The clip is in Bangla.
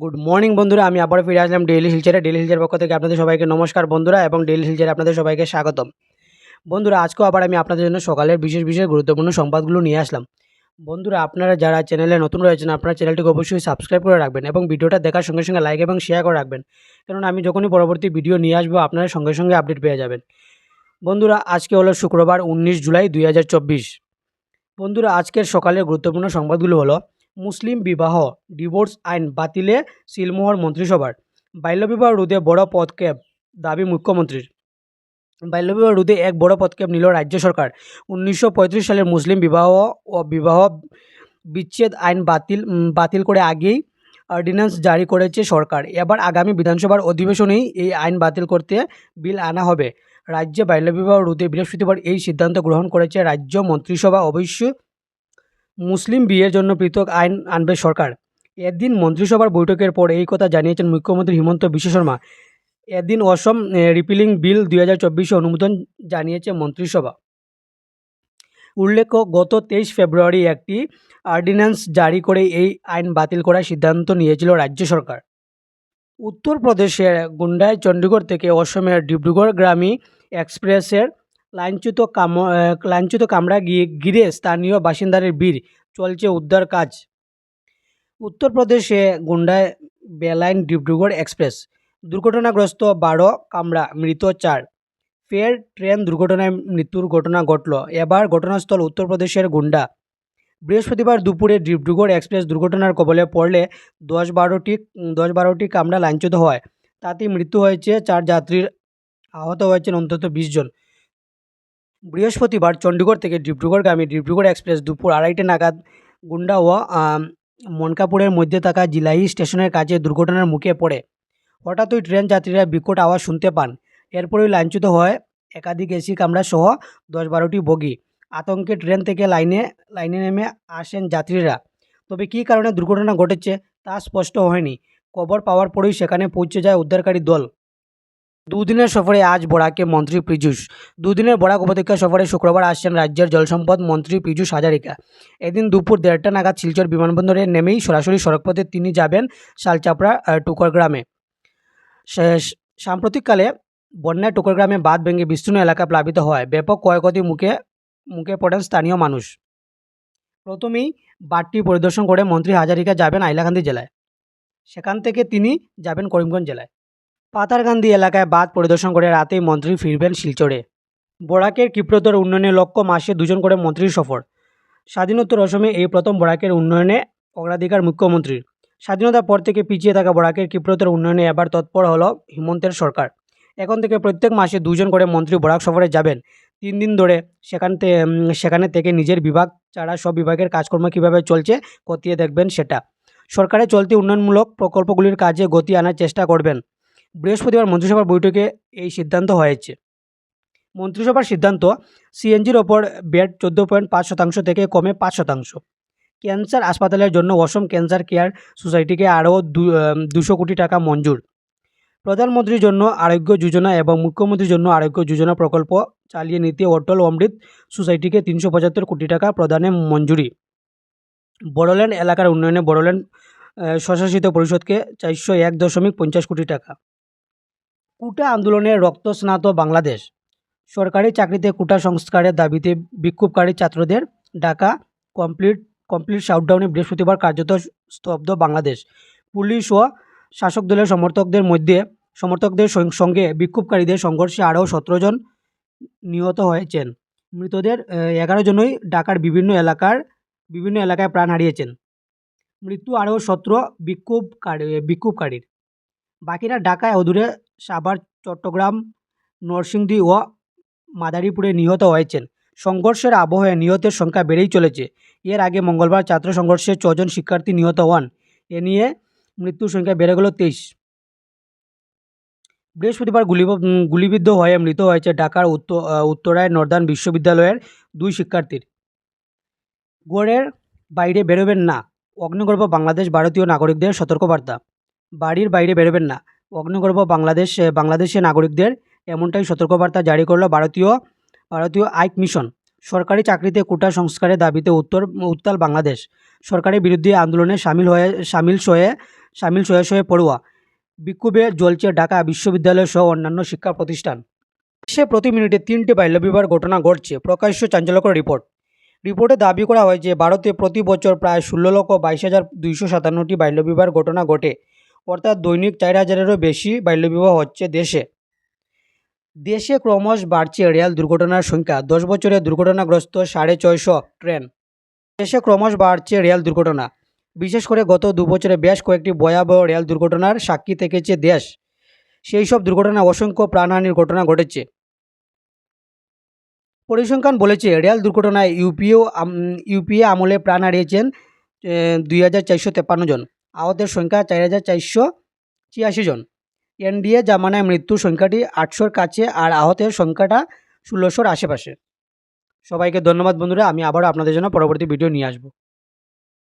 গুড মর্নিং বন্ধুরা, আমি আবার ফিরে আসলাম ডেইলি হিলচারে ডেইলি হিলচার পক্ষ থেকে আপনাদের সবাইকে নমস্কার বন্ধুরা এবং ডেইলি হিলচারে আপনাদের সবাইকে স্বাগতম। বন্ধুরা, আজকেও আবার আমি আপনাদের জন্য সকালের বিশেষ বিশেষ গুরুত্বপূর্ণ সংবাদগুলো নিয়ে আসলাম। বন্ধুরা, আপনারা যারা চ্যানেলে নতুন রয়েছেন, আপনারা চ্যানেলটিকে অবশ্যই সাবস্ক্রাইব করে রাখবেন এবং ভিডিওটা দেখার সঙ্গে সঙ্গে লাইক এবং শেয়ার করে রাখবেন। কারণ আমি যখনই পরবর্তী ভিডিও নিয়ে আসব, আপনারা সঙ্গে সঙ্গে আপডেট পেয়ে যাবেন। বন্ধুরা, আজকে হলো শুক্রবার, উনিশ জুলাই দুই হাজার চব্বিশ। বন্ধুরা, আজকের সকালের গুরুত্বপূর্ণ সংবাদগুলো হলো মুসলিম বিবাহ, ডিভোর্স আইন বাতিলে সিলমোহর মন্ত্রিসভার। বাল্যবিবাহ রোধে বড় পদক্ষেপ, দাবি মুখ্যমন্ত্রীর। বাল্যবিবাহ রোধে এক বড় পদক্ষেপ নিল রাজ্য সরকার। উনিশশো পঁয়ত্রিশ সালের মুসলিম বিবাহ ও বিবাহ বিচ্ছেদ আইন বাতিল বাতিল করে আগেই অর্ডিন্যান্স জারি করেছে সরকার। এবার আগামী বিধানসভার অধিবেশনেই এই আইন বাতিল করতে বিল আনা হবে। রাজ্যে বাল্যবিবাহ রোধে বৃহস্পতিবার এই সিদ্ধান্ত গ্রহণ করেছে রাজ্য মন্ত্রিসভা। অবশ্য মুসলিম বিয়ের জন্য পৃথক আইন আনবে সরকার। এদিন মন্ত্রিসভার বৈঠকের পর এই কথা জানিয়েছেন মুখ্যমন্ত্রী হিমন্ত বিশ্ব শর্মা। এদিন অসম রিপিলিং বিল দুই হাজার অনুমোদন জানিয়েছে মন্ত্রিসভা। উল্লেখ্য, গত তেইশ ফেব্রুয়ারি একটি অর্ডিন্যান্স জারি করে এই আইন বাতিল করার সিদ্ধান্ত নিয়েছিল রাজ্য সরকার। উত্তরপ্রদেশের গুন্ডায় চণ্ডীগড় থেকে অসমের ডিব্রুগড় গ্রামী এক্সপ্রেসের লাইনচ্যুত কাম লাইনচ্যুত কামরা গিয়ে ঘিরে স্থানীয় বাসিন্দাদের ভিড়, চলছে উদ্ধার কাজ। উত্তরপ্রদেশে গুন্ডায় বেলাইন ডিব্রুগড় এক্সপ্রেস, দুর্ঘটনাগ্রস্ত বারো কামরা, মৃত চার। ফের ট্রেন দুর্ঘটনায় মৃত্যুর ঘটনা ঘটল। এবার ঘটনাস্থল উত্তরপ্রদেশের গুন্ডা। বৃহস্পতিবার দুপুরে ডিব্রুগড় এক্সপ্রেস দুর্ঘটনার কবলে পড়লে দশ বারোটি দশ বারোটি কামরা লাইনচ্যুত হয়। তাতে মৃত্যু হয়েছে চার যাত্রীর, আহত হয়েছেন অন্তত বিশ জন। বৃহস্পতিবার চণ্ডীগড় থেকে ডিব্রুগড়গামী ডিব্রুগড় এক্সপ্রেস দুপুর আড়াইটে নাগাদ গুন্ডা ও মনকাপুরের মধ্যে থাকা জিলাহি স্টেশনের কাছে দুর্ঘটনার মুখে পড়ে। হঠাৎই ট্রেন যাত্রীরা বিকট আওয়াজ শুনতে পান। এরপরই লাইনচ্যুত হয় একাধিক এসি কামরা সহ দশ বারোটি বগি। আতঙ্কে ট্রেন থেকে লাইনে লাইনে নেমে আসেন যাত্রীরা। তবে কী কারণে দুর্ঘটনা ঘটেছে তা স্পষ্ট হয়নি। খবর পাওয়ার পরেই সেখানে পৌঁছে যায় উদ্ধারকারী দল। দুদিনের সফরে আজ বরাকে মন্ত্রী পীযূষ। দুদিনের বরাক উপত্যকা সফরে শুক্রবার আসছেন রাজ্যের জলসম্পদ মন্ত্রী পীযূষ হাজারিকা। এদিন দুপুর দেড়টা নাগাদ শিলচর বিমানবন্দরে নেমেই সরাসরি সড়কপথে তিনি যাবেন শালচাপড়া টুকর গ্রামে। সাম্প্রতিককালে বন্যায় টুকর গ্রামে বাঁধ ভেঙে বিস্তীর্ণ এলাকা প্লাবিত হয়। ব্যাপক ক্ষয়ক্ষতির মুখে মুখে পড়েন স্থানীয় মানুষ। প্রথমেই বাঁধটি পরিদর্শন করে মন্ত্রী হাজারিকা যাবেন আইলাকান্দি জেলায়। সেখান থেকে তিনি যাবেন করিমগঞ্জ জেলায়। পাতারকান্দি এলাকায় বাঁধ পরিদর্শন করে রাতেই মন্ত্রী ফিরবেন শিলচরে। বরাকের ক্ষিপ্রতর উন্নয়নের লক্ষ্য মাসে দুজন করে মন্ত্রীর সফর। স্বাধীনোত্তর অসমে এই প্রথম বরাকের উন্নয়নে অগ্রাধিকার মুখ্যমন্ত্রীর। স্বাধীনতার পর থেকে পিছিয়ে থাকা বরাকের ক্ষিপ্রতর উন্নয়নে এবার তৎপর হল হিমন্তের সরকার। এখন থেকে প্রত্যেক মাসে দুজন করে মন্ত্রী বরাক সফরে যাবেন। তিন দিন ধরে সেখান সেখানে থেকে নিজের বিভাগ ছাড়া সব বিভাগের কাজকর্ম কীভাবে চলছে খতিয়ে দেখবেন সেটা। সরকারের চলতি উন্নয়নমূলক প্রকল্পগুলির কাজে গতি আনার চেষ্টা করবেন। বৃহস্পতিবার মন্ত্রিসভার বৈঠকে এই সিদ্ধান্ত হয়েছে। মন্ত্রিসভার সিদ্ধান্ত সিএনজির ওপর বেড চোদ্দ পয়েন্ট পাঁচ শতাংশ থেকে কমে পাঁচ শতাংশ। ক্যান্সার হাসপাতালের জন্য অসম ক্যান্সার কেয়ার সোসাইটিকে আরও দুশো কোটি টাকা মঞ্জুর। প্রধানমন্ত্রীর জন্য আরোগ্য যোজনা এবং মুখ্যমন্ত্রীর জন্য আরোগ্য যোজনা প্রকল্প চালিয়ে নিতে অটল অমৃত সোসাইটিকে তিনশো পঁচাত্তর কোটি টাকা প্রদানে মঞ্জুরি। বড়োল্যান্ড এলাকার উন্নয়নে বড়োল্যান্ড স্বশাসিত পরিষদকে চারশো এক দশমিক পঞ্চাশ কোটি টাকা। কুটা আন্দোলনে রক্তস্নাত বাংলাদেশ। সরকারি চাকরিতে কুটা সংস্কারের দাবিতে বিক্ষোভকারী ছাত্রদের ডাকা কমপ্লিট কমপ্লিট শাউটডাউনে বৃহস্পতিবার কার্যত স্তব্ধ বাংলাদেশ। পুলিশ ও শাসক দলের সমর্থকদের মধ্যে, সমর্থকদের সঙ্গে বিক্ষোভকারীদের সংঘর্ষে আরও সতেরো জন নিহত হয়েছেন। মৃতদের এগারো জনই ঢাকার বিভিন্ন এলাকার, বিভিন্ন এলাকায় প্রাণ হারিয়েছেন। মৃত্যু আরও সতেরো বিক্ষোভকারী বিক্ষোভকারীর। বাকিরা ঢাকায় অদূরে সাভার, চট্টগ্রাম, নরসিংদী ও মাদারীপুরে নিহত হয়েছেন। সংঘর্ষের আবহে নিহতের সংখ্যা বেড়েই চলেছে। এর আগে মঙ্গলবার ছাত্র সংঘর্ষে ছজন শিক্ষার্থী নিহত হন। এ নিয়ে মৃত্যুর সংখ্যা বেড়ে গেল তেইশ। বৃহস্পতিবার গুলি গুলিবিদ্ধ হয়ে মৃত হয়েছে ঢাকার উত্তর উত্তরায় নর্দান বিশ্ববিদ্যালয়ের দুই শিক্ষার্থীর। গড়ের বাইরে বেরোবেন না। অগ্নিগর্ভ বাংলাদেশ ভারতীয় নাগরিকদের সতর্কবার্তা। বাড়ির বাইরে বেরোবেন না। অগ্নিগর্ভ বাংলাদেশ বাংলাদেশে নাগরিকদের এমনটাই সতর্কবার্তা জারি করল ভারতীয় ভারতীয় আইক মিশন। সরকারি চাকরিতে কোটা সংস্কারের দাবিতে উত্তর, উত্তাল বাংলাদেশ। সরকারের বিরুদ্ধে আন্দোলনে সামিল হয়ে সামিল হয়ে সামিল শয়ে শয়ে পড়ুয়া। বিক্ষোভে জ্বলছে ঢাকা বিশ্ববিদ্যালয় সহ অন্যান্য শিক্ষা প্রতিষ্ঠান। সে প্রতি মিনিটে তিনটি বাল্যবিবাহ ঘটনা ঘটছে। প্রকাশ্য চাঞ্চল্যকর রিপোর্ট। রিপোর্টে দাবি করা হয় যে, ভারতে প্রতি বছর প্রায় ষোলো লক্ষ বাইশ হাজার দুইশো সাতান্নটি বাল্যবিবাহ ঘটনা ঘটে। অর্থাৎ দৈনিক চার হাজারেরও বেশি বাল্যবিবাহ হচ্ছে দেশে। দেশে ক্রমশ বাড়ছে রেল দুর্ঘটনার সংখ্যা। দশ বছরে দুর্ঘটনাগ্রস্ত সাড়ে ছয়শো ট্রেন। দেশে ক্রমশ বাড়ছে রেল দুর্ঘটনা। বিশেষ করে গত দু বছরে বেশ কয়েকটি ভয়াবহ রেল দুর্ঘটনার সাক্ষী থেকেছে দেশ। সেই সব দুর্ঘটনায় অসংখ্য প্রাণহানির ঘটনা ঘটেছে। পরিসংখ্যান বলেছে রেল দুর্ঘটনায় ইউপিও ইউপিএ আমলে প্রাণ হারিয়েছেন দুই জন। আহতের সংখ্যা চার হাজার চারশো ছিয়াশি জন। এনডিএ জামানায় মৃত্যুর সংখ্যাটি আটশোর কাছে আর আহতের সংখ্যাটা ষোলোশোর আশেপাশে। সবাইকে ধন্যবাদ বন্ধুরা, আমি আবারও আপনাদের জন্য পরবর্তী ভিডিও নিয়ে আসব।